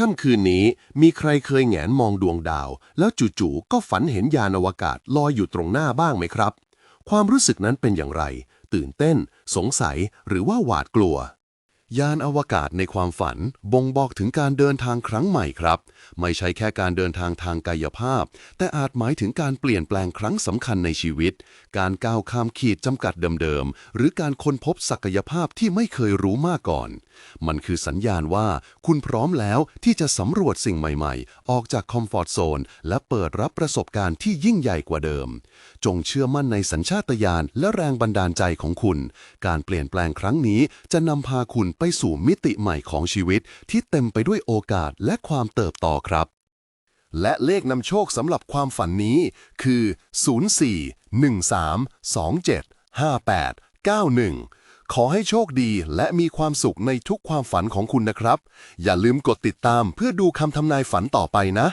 ค่ำคืนนี้มีใครเคยแหงนมองดวงดาว แล้วจู่ๆก็ฝันเห็นยานอวกาศลอยอยู่ตรงหน้าบ้างไหมครับ ความรู้สึกนั้นเป็นอย่างไร ตื่นเต้น สงสัยหรือว่าหวาดกลัว ยานอวกาศในความฝันบ่งบอกถึงการเดินทางครั้งใหม่ครับ ไม่ใช่แค่การเดินทางทางกายภาพ แต่อาจหมายถึงการเปลี่ยนแปลงครั้งสำคัญในชีวิต การก้าวข้ามขีดจำกัดเดิมๆ หรือการค้นพบศักยภาพที่ไม่เคยรู้มาก่อน มันคือสัญญาณว่าคุณพร้อมแล้วที่จะสำรวจสิ่งใหม่ๆ ออกจากคอมฟอร์ทโซนและเปิดรับประสบการณ์ที่ยิ่งใหญ่กว่าเดิม จงเชื่อมั่นในสัญชาตญาณและแรงบันดาลใจของคุณ การเปลี่ยนแปลงครั้งนี้จะนำพาคุณไปสู่มิติใหม่ของชีวิตที่เต็มไปด้วยโอกาสและความเติบโตครับ และเลขนำโชคสำหรับความฝันนี้คือ 0413275891 ขอให้โชคดีและมีความสุขในทุกความฝันของคุณนะครับ อย่าลืมกดติดตามเพื่อดูคำทำนายฝันต่อไปนะ